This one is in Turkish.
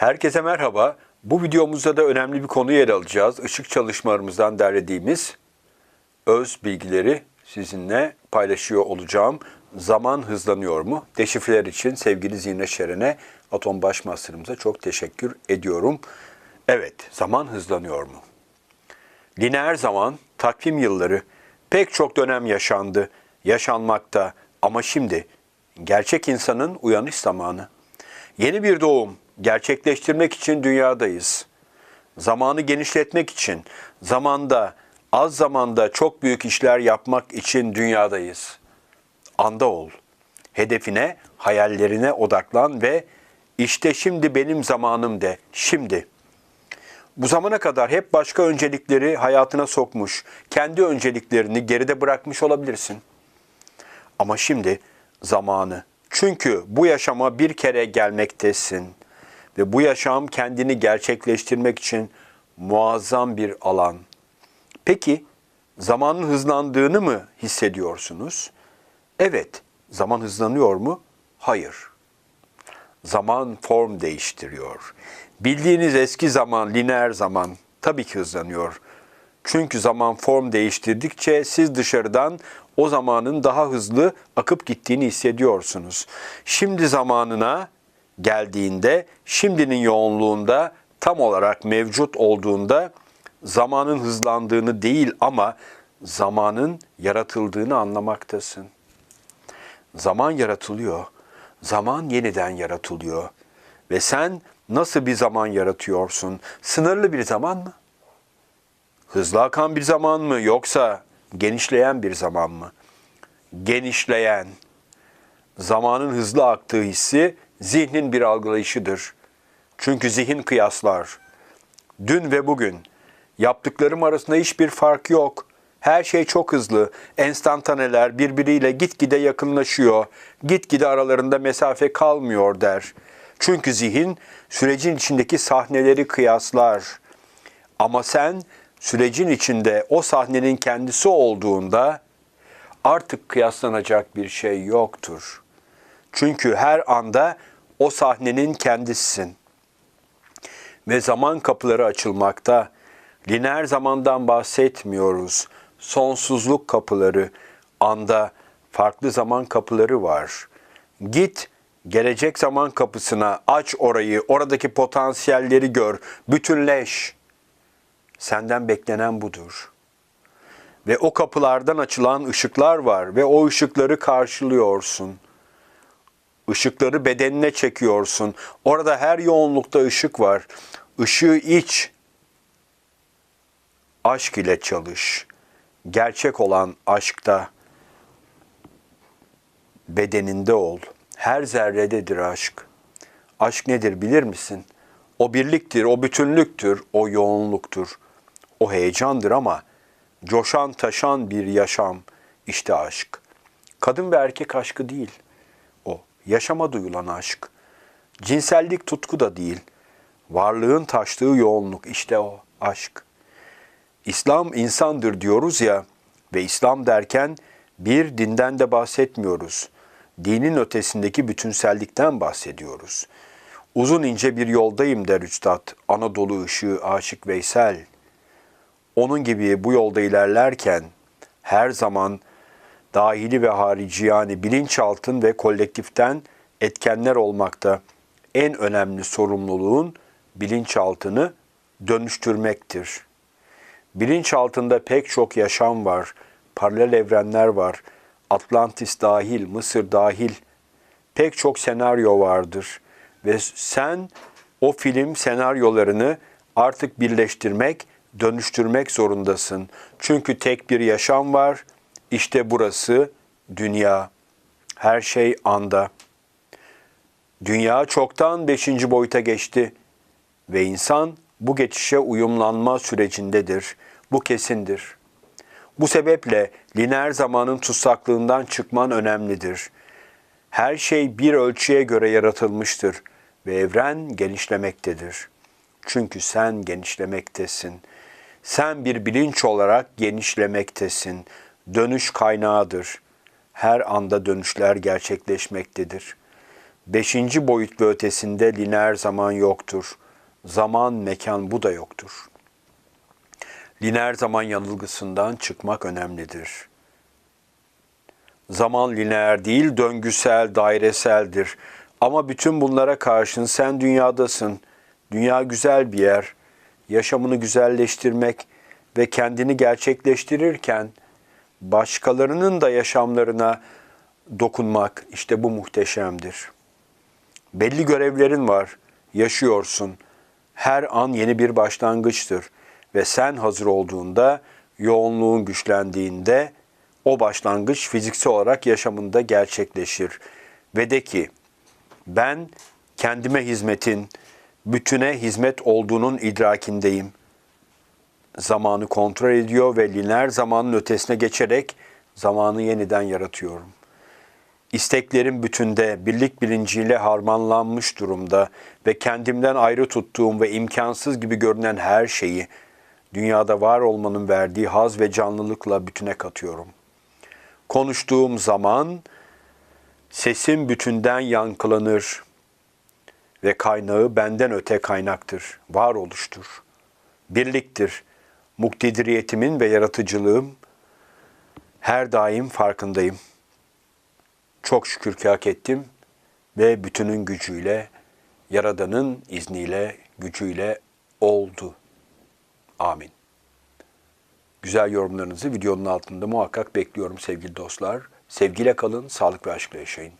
Herkese merhaba. Bu videomuzda da önemli bir konu yer alacağız. Işık çalışmalarımızdan derlediğimiz öz bilgileri sizinle paylaşıyor olacağım. Zaman hızlanıyor mu? Deşifreler için sevgili Zihne Şeren'e, Atom Baş Master'ımıza çok teşekkür ediyorum. Evet, zaman hızlanıyor mu? Lineer zaman, takvim yılları, pek çok dönem yaşandı, yaşanmakta ama şimdi gerçek insanın uyanış zamanı. Yeni bir doğum gerçekleştirmek için dünyadayız. Zamanı genişletmek için, zamanda, az zamanda çok büyük işler yapmak için dünyadayız. Anda ol. Hedefine, hayallerine odaklan ve işte şimdi benim zamanım de, şimdi. Bu zamana kadar hep başka öncelikleri hayatına sokmuş, kendi önceliklerini geride bırakmış olabilirsin. Ama şimdi zamanı. Çünkü bu yaşama bir kere gelmektesin ve bu yaşam kendini gerçekleştirmek için muazzam bir alan. Peki zamanın hızlandığını mı hissediyorsunuz? Evet, zaman hızlanıyor mu? Hayır. Zaman form değiştiriyor. Bildiğiniz eski zaman, lineer zaman tabii ki hızlanıyor. Çünkü zaman form değiştirdikçe siz dışarıdan o zamanın daha hızlı akıp gittiğini hissediyorsunuz. Şimdi zamanına geldiğinde, şimdinin yoğunluğunda tam olarak mevcut olduğunda zamanın hızlandığını değil ama zamanın yaratıldığını anlamaktasın. Zaman yaratılıyor. Zaman yeniden yaratılıyor. Ve sen nasıl bir zaman yaratıyorsun? Sınırlı bir zaman mı? Hızlı akan bir zaman mı yoksa genişleyen bir zaman mı? Genişleyen. Zamanın hızlı aktığı hissi zihnin bir algılayışıdır. Çünkü zihin kıyaslar. Dün ve bugün yaptıklarım arasında hiçbir fark yok. Her şey çok hızlı. Enstantaneler birbiriyle gitgide yakınlaşıyor. Gitgide aralarında mesafe kalmıyor der. Çünkü zihin sürecin içindeki sahneleri kıyaslar. Ama sen sürecin içinde o sahnenin kendisi olduğunda artık kıyaslanacak bir şey yoktur. Çünkü her anda o sahnenin kendisisin. Ve zaman kapıları açılmakta. Lineer zamandan bahsetmiyoruz. Sonsuzluk kapıları, anda farklı zaman kapıları var. Git gelecek zaman kapısına, aç orayı, oradaki potansiyelleri gör, bütünleş. Senden beklenen budur. Ve o kapılardan açılan ışıklar var ve o ışıkları karşılıyorsun.'' Işıkları bedenine çekiyorsun. Orada her yoğunlukta ışık var. Işığı iç. Aşk ile çalış. Gerçek olan aşkta bedeninde ol. Her zerrededir aşk. Aşk nedir bilir misin? O birliktir, o bütünlüktür, o yoğunluktur. O heyecandır ama coşan taşan bir yaşam işte aşk. Kadın ve erkek aşkı değil.'' Yaşama duyulan aşk. Cinsellik tutku da değil. Varlığın taştığı yoğunluk işte o aşk. İslam insandır diyoruz ya ve İslam derken bir dinden de bahsetmiyoruz. Dinin ötesindeki bütünsellikten bahsediyoruz. Uzun ince bir yoldayım der Üstad, Anadolu ışığı Aşık Veysel. Onun gibi bu yolda ilerlerken her zaman dahili ve harici yani bilinçaltın ve kolektiften etkenler olmakta. En önemli sorumluluğun bilinçaltını dönüştürmektir. Bilinçaltında pek çok yaşam var, paralel evrenler var, Atlantis dahil, Mısır dahil pek çok senaryo vardır ve sen o film senaryolarını artık birleştirmek, dönüştürmek zorundasın. Çünkü tek bir yaşam var işte burası dünya. Her şey anda. Dünya çoktan beşinci boyuta geçti ve insan bu geçişe uyumlanma sürecindedir. Bu kesindir. Bu sebeple lineer zamanın tutsaklığından çıkman önemlidir. Her şey bir ölçüye göre yaratılmıştır ve evren genişlemektedir. Çünkü sen genişlemektesin. Sen bir bilinç olarak genişlemektesin dönüş kaynağıdır. Her anda dönüşler gerçekleşmektedir. Beşinci boyut ve ötesinde lineer zaman yoktur. Zaman, mekan bu da yoktur. Lineer zaman yanılgısından çıkmak önemlidir. Zaman lineer değil, döngüsel, daireseldir. Ama bütün bunlara karşın sen dünyadasın. Dünya güzel bir yer. Yaşamını güzelleştirmek ve kendini gerçekleştirirken başkalarının da yaşamlarına dokunmak işte bu muhteşemdir. Belli görevlerin var. Yaşıyorsun. Her an yeni bir başlangıçtır ve sen hazır olduğunda, yoğunluğun güçlendiğinde o başlangıç fiziksel olarak yaşamında gerçekleşir. Ve de ki ben kendime hizmetin, bütüne hizmet olduğunun idrakindeyim. Zamanı kontrol ediyor ve lineer zamanın ötesine geçerek zamanı yeniden yaratıyorum. İsteklerim bütünde, birlik bilinciyle harmanlanmış durumda ve kendimden ayrı tuttuğum ve imkansız gibi görünen her şeyi dünyada var olmanın verdiği haz ve canlılıkla bütüne katıyorum. Konuştuğum zaman sesim bütünden yankılanır ve kaynağı benden öte kaynaktır, varoluştur, birliktir. Muktediriyetimin ve yaratıcılığım her daim farkındayım. Çok şükür ki hak ettim ve bütünün gücüyle, Yaradan'ın izniyle, gücüyle oldu. Amin. Güzel yorumlarınızı videonun altında muhakkak bekliyorum sevgili dostlar. Sevgiyle kalın, sağlık ve aşkla yaşayın.